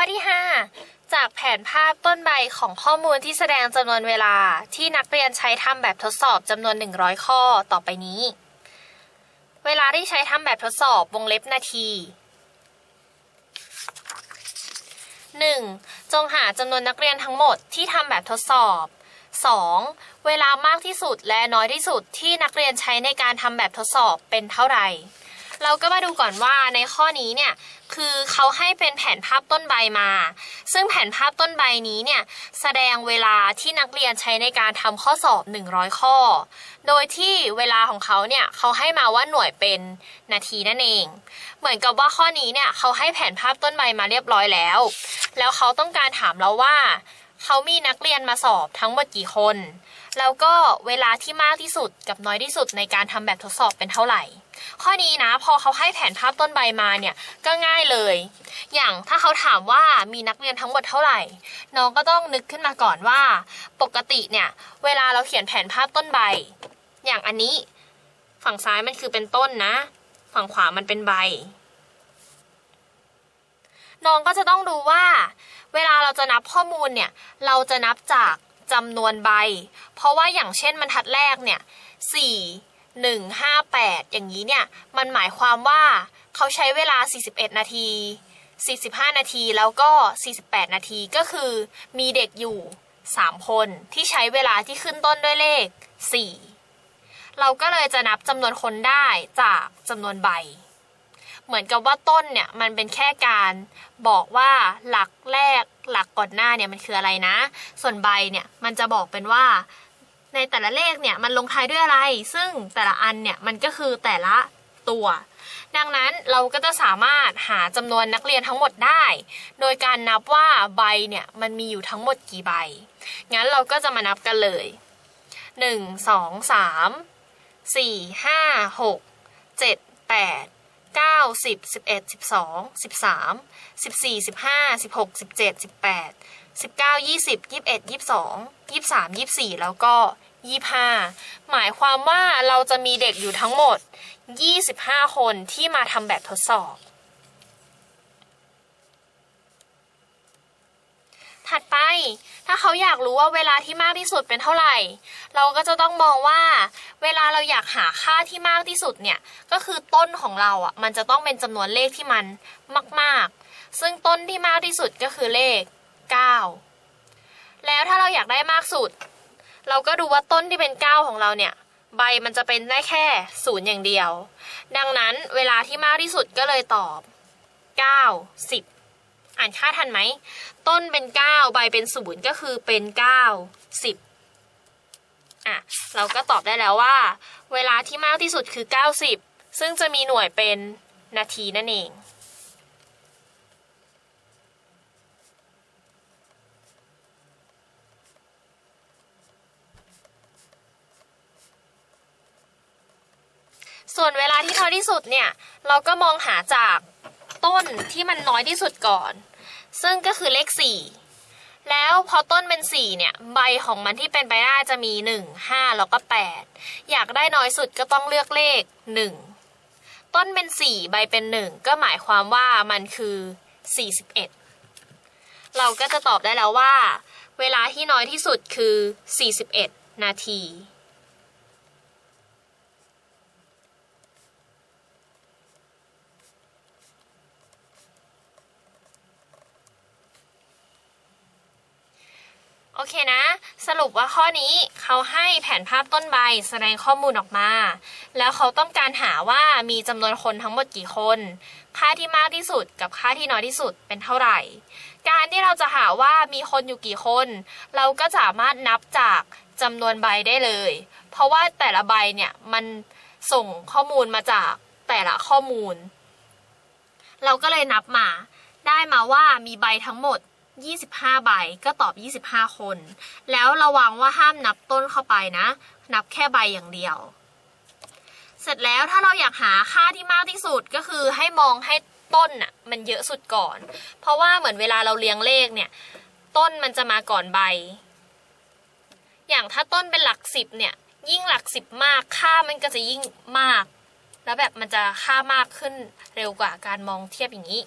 ข้อที่ 5 จากแผนภาพต้นใบของข้อมูลที่แสดงจำนวนเวลาที่นักเรียนใช้ทำแบบทดสอบจำนวน 100 ข้อต่อไปนี้ เวลาที่ใช้ทำแบบทดสอบวงเล็บนาที 1. จงหาจำนวนนักเรียนทั้งหมดที่ทำแบบทดสอบ 2. เวลามากที่สุดและน้อยที่สุดที่นักเรียนใช้ในการทำแบบทดสอบเป็นเท่าไหร่ เราก็มาดูก่อนว่าในข้อนี้เนี่ยคือเขาให้เป็นแผนภาพต้นใบมา ซึ่งแผนภาพต้นใบนี้เนี่ยแสดงเวลาที่นักเรียนใช้ในการทำข้อสอบ 100 ข้อ โดยที่เวลาของเขาเนี่ยเขาให้มาว่าหน่วยเป็นนาทีนั่นเอง เหมือนกับว่าข้อนี้เนี่ยเขาให้แผนภาพต้นใบมาเรียบร้อยแล้ว แล้วเขาต้องการถามเราว่า เขามีนักเรียนมาสอบทั้งหมดกี่คน แล้วก็เวลาที่มากที่สุดกับน้อยที่สุดในการทำแบบทดสอบเป็นเท่าไหร่ ข้อนี้นะพอเขาให้แผนภาพต้นใบมาเนี่ยก็ง่ายเลย อย่างถ้าเขาถามว่ามีนักเรียนทั้งหมดเท่าไหร่ น้องก็ต้องนึกขึ้นมาก่อนว่า ปกติเนี่ยเวลาเราเขียนแผนภาพต้นใบ อย่างอันนี้ ฝั่งซ้ายมันคือเป็นต้นนะ ฝั่งขวามันเป็นใบ น้องก็จะต้องดูว่า เวลาเราจะนับข้อมูลเนี่ย เราจะนับจากจำนวนใบ เพราะว่าอย่างเช่นบรรทัดแรกเนี่ยสี่หนึ่งห้าแปดอย่างนี้เนี่ย มันหมายความว่าเขาใช้เวลา 41 นาที 45 นาทีแล้วก็ 48 นาที ก็คือมีเด็กอยู่ 3 คนที่ใช้เวลาที่ขึ้นต้นด้วยเลข 4 เราก็เลยจะนับจำนวนคนได้จากจำนวนใบ เหมือนกับว่าต้นเนี่ยมันเป็นแค่การบอกว่าหลักแรกหลักก่อนหน้าเนี่ยมันคืออะไรนะ ส่วนใบเนี่ยมันจะบอกเป็นว่า ในแต่ละเลขเนี่ยมันลงท้ายด้วยอะไร ซึ่งแต่ละอันเนี่ยมันก็คือแต่ละตัว ดังนั้นเราก็จะสามารถหาจำนวนนักเรียนทั้งหมดได้ โดยการนับว่าใบเนี่ยมันมีอยู่ทั้งหมดกี่ใบ งั้นเราก็จะมานับกันเลย 1 2 3 4 5 6 7 8 9 10 11 12 13 14 15 16 17 18 19 20 21 22 23 24แล้วก็25หมายความว่าเราจะมีเด็กอยู่ทั้งหมด25คนที่มาทำแบบทดสอบ ถัดไป ถ้าเขาอยากรู้ว่าเวลาที่มากที่สุดเป็นเท่าไหร่ เราก็จะต้องมองว่า เวลาเราอยากหาค่าที่มากที่สุดเนี่ย ก็คือต้นของเราอะ มันจะต้องเป็นจำนวนเลขที่มันมาก ๆ ซึ่งต้นที่มากที่สุดก็คือเลข 9 แล้วถ้าเราอยากได้มากสุด เราก็ดูว่าต้นที่เป็น 9 ของเราเนี่ย ใบมันจะเป็นได้แค่ศูนย์อย่างเดียว ดังนั้นเวลาที่มากที่สุดก็เลยตอบ 9 10 อ่านค่าทันไหม ต้นเป็น 9 ใบเป็นศูนย์ก็คือเป็น 9 10อะเราก็ตอบได้แล้วว่า เวลาที่มากที่สุดคือ 90 ซึ่งจะมีหน่วยเป็นนาทีนั่นเองส่วนเวลาที่น้อยที่สุดเนี่ย เราก็มองหาจาก ต้นที่มันน้อยที่สุดก่อน ซึ่งก็คือเลข 4 แล้วพอต้นเป็น 4 เนี่ย ใบของมันที่เป็นไปได้จะมี 1 5 แล้วก็ 8 อยากได้น้อยสุดก็ต้องเลือกเลข 1 ต้นเป็น 4 ใบเป็น 1 ก็หมายความว่ามันคือ 41 เราก็จะตอบได้แล้วว่า เวลาที่น้อยที่สุดคือ 41 นาที โอเคนะ สรุปว่าข้อนี้เขาให้แผนภาพต้นใบแสดงข้อมูลออกมา แล้วเขาต้องการหาว่ามีจำนวนคนทั้งหมดกี่คน ค่าที่มากที่สุดกับค่าที่น้อยที่สุดเป็นเท่าไหร่ การที่เราจะหาว่ามีคนอยู่กี่คน เราก็สามารถนับจากจำนวนใบได้เลย เพราะว่าแต่ละใบเนี่ยมันส่งข้อมูลมาจากแต่ละข้อมูล เราก็เลยนับมา ได้มาว่ามีใบทั้งหมด 25 ใบก็ตอบ 25 คน แล้วระวังว่าห้ามนับต้นเข้าไปนะ นับแค่ใบอย่างเดียว เสร็จแล้วถ้าเราอยากหาค่าที่มากที่สุดก็คือให้มองให้ต้นน่ะมันเยอะสุดก่อน เพราะว่าเหมือนเวลาเราเรียงเลขเนี่ย ต้นมันจะมาก่อนใบ อย่างถ้าต้นเป็นหลักสิบเนี่ย ยิ่งหลักสิบมากค่ามันก็จะยิ่งมาก แล้วแบบมันจะค่ามากขึ้นเร็วกว่าการมองเทียบอย่างนี้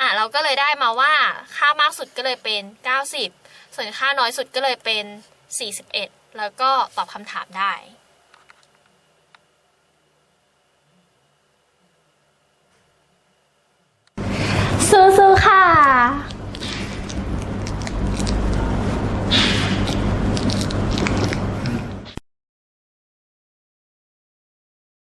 อะเราก็เลยได้มาว่าค่ามากสุดก็เลยเป็น 90 ส่วนค่าน้อยสุดก็เลยเป็น 41 แล้วก็ตอบคำถามได้สู้